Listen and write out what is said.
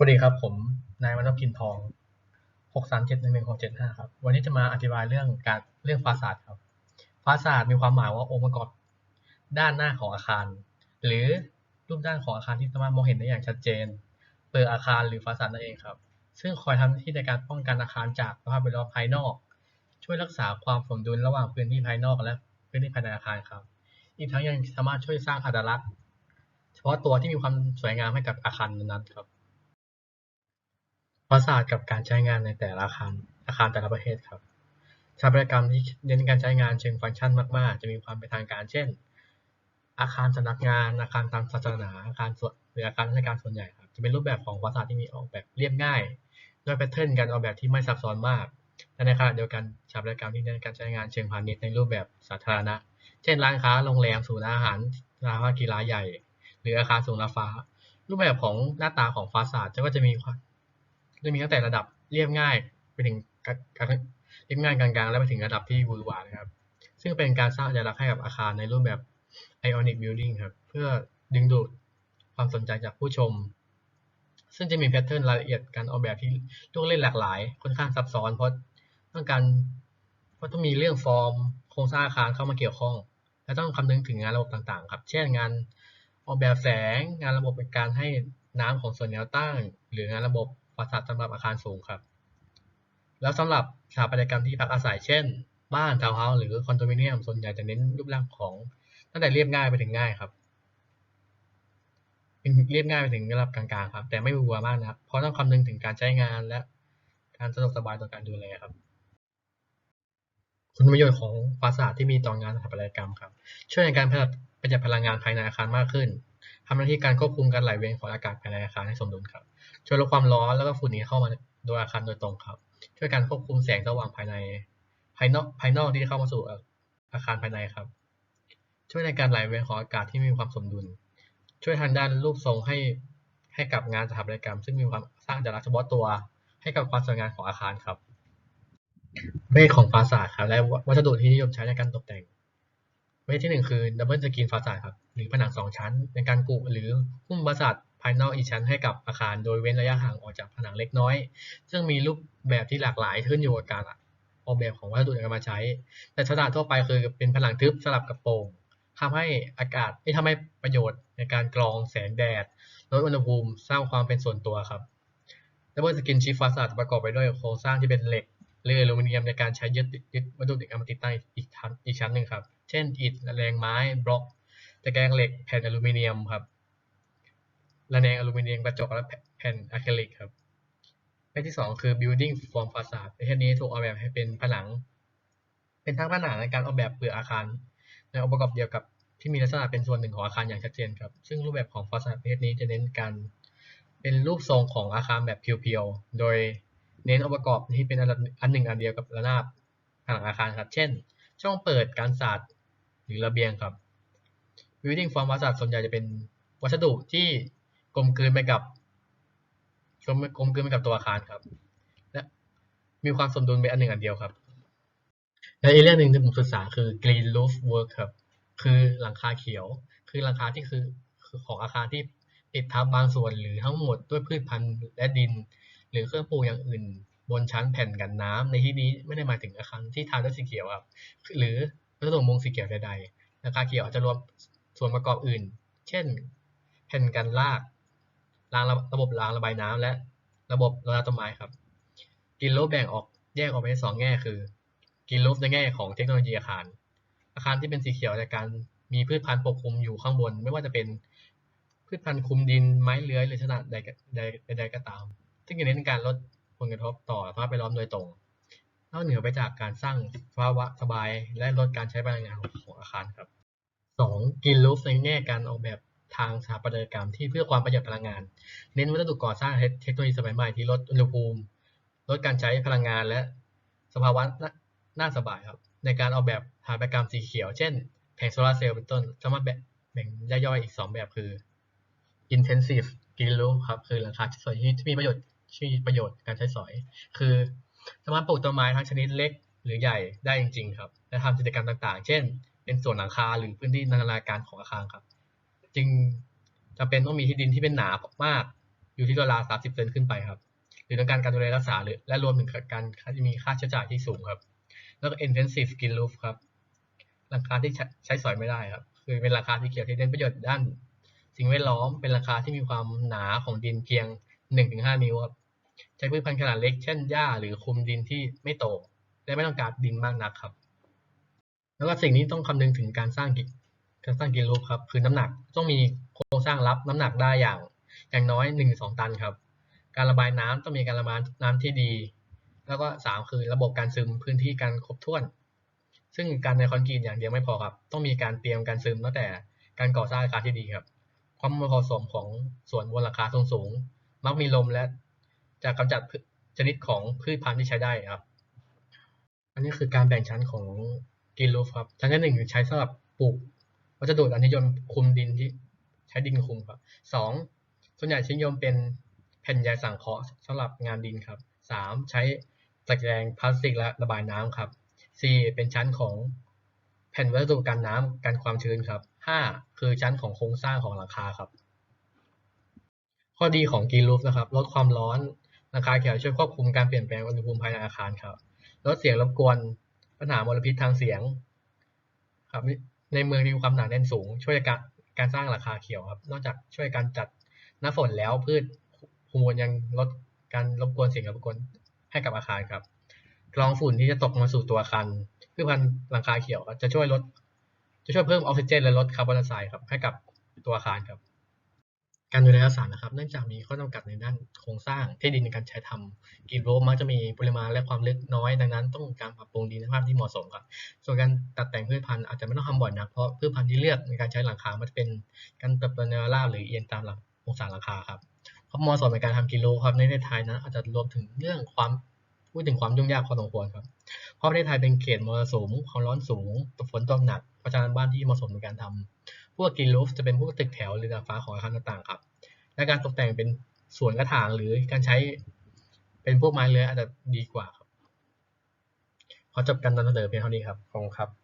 สวัสดีครับ ผมนายมนพกินทองหกสามเจ็ดหนึ่งหนึ่งหกเจ็ดห้าครับ วันนี้จะมาอธิบายเรื่องการเรื่องฟาสาดครับ ฟาสาดมีความหมายว่าองค์ประกอบด้านหน้าของอาคาร หรือรูปด้านของอาคารที่สามารถมองเห็นได้อย่างชัดเจน เปลือกอาคารหรือฟาสาดนั่นเองครับ ซึ่งคอยทำหน้าที่ในการป้องกันอาคารจากสภาพแวดล้อมภายนอก ช่วยรักษาความสมดุลระหว่างพื้นที่ภายนอกและพื้นที่ภายในอาคารครับ อีกทั้งยังสามารถช่วยสร้างอัตลักษณ์ เฉพาะตัวที่มีความสวยงามให้กับอาคารนั้นครับ ฟาสาดกับการใช้งานในแต่ละอาคาร อาคารแต่ละประเภทครับสถาปัตยกรรมที่เน้นการใช้งานเชิงฟังก์ชันมากๆ จะมีความเป็นทางการ เช่น อาคารสำนักงาน อาคารตามศาสนา อาคารส่วนหรืออาคารราชการส่วนใหญ่ครับ จะเป็นรูปแบบของฟาสาดที่มีออกแบบเรียบง่ายด้วยแพทเทิร์นการออกแบบที่ไม่ซับซ้อนมาก และในขณะเดียวกันสถาปัตยกรรมที่เน้นการใช้งานเชิงพาณิชย์ในรูปแบบสาธารณะ เช่น ร้านค้า โรงแรม ศูนย์อาหารสนามกีฬาใหญ่ หรืออาคารสูงระฟ้า รูปแบบของหน้าตาของฟาสาดก็จะมีความ จะมีตั้งแต่ระดับเรียบง่ายไปถึงเรียบง่ายกลางๆ และไปถึงระดับที่หวือหวานะครับ ซึ่งเป็นการสร้างอัตลักษณ์ให้กับอาคารในรูปแบบ Ionic Building ครับ เพื่อดึงดูดความสนใจจากผู้ชม ซึ่งจะมีแพทเทิร์นรายละเอียดการออกแบบที่ลูกเล่นหลากหลาย ค่อนข้างซับซ้อน เพราะต้องการเพราะต้องมีเรื่องฟอร์ม โครงสร้างอาคารเข้ามาเกี่ยวข้อง และต้องคำนึงถึงงานระบบต่างๆ ครับ เช่นงานออกแบบแสง งานระบบการให้น้ำของส่วนแนวตั้ง หรืองานระบบ ฟาสาดสำหรับอาคารสูงครับ แล้วสำหรับสถาปัตยกรรมที่พักอาศัยเช่น บ้านทาวน์เฮาส์หรือคอนโดมิเนียมส่วนใหญ่จะเน้นรูปร่างของตั้งแต่เรียบง่ายไปถึงง่ายครับเรียบง่ายไปถึงระดับกลางๆครับ แต่ไม่หวือหวามากนะครับเพราะต้องคำนึงถึงการใช้งานและการสะดวกสบายต่อการดูแลครับ คุณประโยชน์ของฟาสาดที่มีต่องานสถาปัตยกรรมครับ ช่วยในการประหยัดพลังงานภายในอาคารมากขึ้น ทำหน้าที่การควบคุมการไหลเวียนของอากาศภายในอาคารให้สมดุลครับ ช่วยลดความร้อนแล้วก็ฝุ่นนี้เข้ามาโดยอาคารโดยตรงครับ ช่วยการควบคุมแสงสว่างภายในภายนอกภายนอกที่เข้ามาสู่อาคารภายในครับ ช่วยในการไหลเวียนของอากาศที่มีความสมดุล ช่วยทางด้านรูปทรงให้ให้กับงานสถาปัตยกรรม ซึ่งมีความสร้างอัตลักษณ์เฉพาะตัว ให้กับความสวยงามของอาคารครับประเภทของฟาสาดครับและวัสดุที่นิยมใช้ในการตกแต่ง ประเภทที่หนึ่งคือดับเบิลสกรีนฟาสาดครับหรือผนังสองชั้น ในการกุหรือหุ้มฟาสาดภายนอกอีกชั้นให้กับอาคาร โดยเว้นระยะห่างออกจากผนังเล็กน้อย ซึ่งมีรูปแบบที่หลากหลายขึ้นอยู่กับการออกแบบของวัสดุที่นำมาใช้ แต่สถานทั่วไปคือเป็นผนังทึบสลับกับโปร่งทำให้อากาศไม่ทำให้ประโยชน์ในการกรองแสงแดดลดอุณหภูมิสร้างความเป็นส่วนตัวครับดับเบิลสกินชีฟฟาสาดประกอบไปด้วยโครงสร้างที่เป็นเหล็ก หรืออลูมิเนียมในการใช้ยึดยึดวัสดุเหล็กเอามาติดตั้งอีกชั้นอีกชั้นหนึ่งครับ เช่นอิฐแรงไม้บล็อกตะแกรงเหล็กแผ่นอลูมิเนียมครับระแนงอลูมิเนียมกระจกและแผ่นอะคริลิกครับประเภทที่สองคือ building form facade ประเภทนี้ถูกออกแบบให้เป็นผนัง เป็นทั้งผนังในการออกแบบเปลือกอาคาร ในองค์ประกอบเดียวกับที่มีลักษณะเป็นส่วนหนึ่งของอาคารอย่างชัดเจนครับ ซึ่งรูปแบบของฟาสาดประเภทนี้จะเน้นการเป็นรูปทรงของอาคารแบบเพียวๆ โดย เน้นองค์ประกอบที่เป็นอันหนึ่งอันเดียวกับระนาบผนังอาคารครับ เช่น ช่องเปิดการสาดหรือระเบียงครับ building form facade ส่วนใหญ่จะเป็นวัสดุที่กลมกลืนไปกับกลมกลืนไปกับตัวอาคารครับ และมีความสมดุลเป็นอันหนึ่งอันเดียวครับ และอีกเรื่องหนึ่งที่ผมศึกษาคือ green roof work ครับ คือหลังคาเขียว คือหลังคาที่คือคือของอาคารที่ติดทับบางส่วนหรือทั้งหมดด้วยพืชพันธุ์และดิน หรือเครื่องปลูกอย่างอื่น บนชั้นแผ่นกันน้ำในที่นี้ไม่ได้หมายถึงอาคารที่ทาด้วยสีเขียวครับ หรือวัสดุมุงสีเขียวใดๆหลังคาเขียวอาจจะรวมส่วนประกอบอื่น เช่น แผ่นกันรากรางระบบรางระบายน้ำและระบบรดน้ำต้นไม้ครับกินรูปแบ่งออกแยกออกเป็นสองแง่คือกินรูปในแง่ของเทคโนโลยีอาคาร อาคารที่เป็นสีเขียวจากการมีพืชพันธุ์ปกคลุมอยู่ข้างบน ไม่ว่าจะเป็นพืชพันธุ์คลุมดินไม้เลื้อยหรือขนาดใดใดก็ตาม ซึ่งจะเน้นการลดผลกระทบต่อสภาพแวดล้อมโดยตรง นอกเหนือไปจากการสร้างภาวะสบายและลดการใช้พลังงานของอาคารครับสองกินรูฟในแง่การออกแบบทางสถาปัตยกรรมที่เพื่อความประหยัดพลังงาน เน้นวัสดุก่อสร้างเทคโนโลยีสมัยใหม่ที่ลดอุณหภูมิ ลดการใช้พลังงานและสภาวะน่าสบายครับ ในการออกแบบสถาปัตยกรรมสีเขียว เช่น แผงโซลาร์เซลล์เป็นต้นสามารถแบ่งย่อยๆอีก 2 แบบคือ intensive green roof ครับคือหลังคาสอยที่มีประโยชน์ ที่ประโยชน์การใช้สอย คือสามารถปลูกต้นไม้ทั้งชนิดเล็กหรือใหญ่ได้จริง ๆ ครับ และทำกิจกรรมต่างๆ เช่น เป็นส่วนหลังคาหรือพื้นที่นันทนาการของอาคารครับ จึงจำเป็นต้องมีที่ดินที่เป็นหนามาก อยู่ที่ราวๆ30เซนขึ้นไปครับ หรือต้องการการดูแลรักษาหรือและรวมถึงการที่มีค่าใช้จ่ายที่สูงครับ แล้วก็ intensive skin roof ครับราคาที่ใช้ใช้สอยไม่ได้ครับ คือเป็นราคาที่เกี่ยวที่เน้นประโยชน์ด้าน สิ่งแวดล้อมเป็นราคาที่มีความหนาของดินเพียง 1-5นิ้วครับใช้พืชพันธุ์ขนาดเล็กเช่นหญ้าหรือคลุมดินที่ไม่โต และไม่ต้องการดินมากนักครับ แล้วก็สิ่งนี้ต้องคำนึงถึงการสร้างกิการสร้างกินรูปครับ คือน้ำหนักต้องมีโครงสร้างรับน้ำหนักได้อย่าง อย่างน้อย1-2ตันครับ การระบายน้ำต้องมีการระบายน้ำที่ดี แล้วก็3คือระบบการซึมพื้นที่การครบถ้วน ซึ่งการในคอนกรีตอย่างเดียวไม่พอครับ ต้องมีการเตรียมการซึมตั้งแต่การก่อสร้างอาคารที่ดีครับ ความเหมาะสมของส่วนบนหลังคาสูงสูง มักมีลมและจะกำจัดชนิดของพืชพันธุ์ที่ใช้ได้ครับ อันนี้คือการแบ่งชั้นของกินรูฟครับ ชั้นที่หนึ่งใช้สำหรับปลูกวัสดุอันนิยมคุมดินที่ใช้ดินคุมครับสองส่วนใหญ่ใช้นยมเป็นแผ่นใยสังเคราะห์สำหรับงานดินครับสามใช้ตะแกรงพลาสติกและระบายน้ำครับสี่เป็นชั้นของแผ่นวัสดุกันน้ำกันความชื้นครับห้าคือชั้นของโครงสร้างของหลังคาครับ ข้อดีของกรีนรูฟนะครับ ลดความร้อนหลังคาเขียวช่วยควบคุมการเปลี่ยนแปลงอุณหภูมิภายในอาคารครับ ลดเสียงรบกวนปัญหามลพิษทางเสียงครับในเมืองที่มีความหนาแน่นสูง ช่วยการการสร้างหลังคาเขียวครับ นอกจากช่วยการจัดหน้าฝนแล้วพืชภูมิยังลดการรบกวนเสียงรบกวนให้กับอาคารครับ กรองฝุ่นที่จะตกมาสู่ตัวอาคารพืชพันธุ์หลังคาเขียวจะช่วยลด จะช่วยเพิ่มออกซิเจนและลดคาร์บอนไดออกไซด์ครับให้กับตัวอาคารครับ การดูแลรักษานะครับ เนื่องจากมีข้อจำกัดในด้านโครงสร้างที่ดินในการใช้ทำกรีนโรมักจะมีปริมาณและความลึกน้อย ดังนั้น ต้องการปรับปรุงดินสภาพที่เหมาะสมครับ ส่วนการตัดแต่งพืชพันธุ์อาจจะไม่ต้องทำบ่อยนักเพราะพืชพันธุ์ที่เลือกในการใช้หลังคา มันจะเป็นการเติบโตแนวราบหรือเอียงตามหลักองศาหลังคาครับความเหมาะสมในการทำกิโลครับในประเทศไทยนั้นอาจจะรวมถึงเรื่องความพูดถึงความยุ่งยากพอสมควรครับ เพราะประเทศไทยเป็นเขตมรสุมความร้อนสูงตกฝนตกหนัก เพราะฉะนั้นบ้านที่เหมาะสมในการทำ พวกกินรูฟจะเป็นพวกตึกแถวหรือดาดฟ้าของอาคารต่างๆครับ และการตกแต่งเป็นสวนกระถางหรือการใช้เป็นพวกไม้เลื้อยอาจจะดีกว่าครับ ขอจบการนำเสนอเพียงเท่านี้ครับ ขอบคุณครับ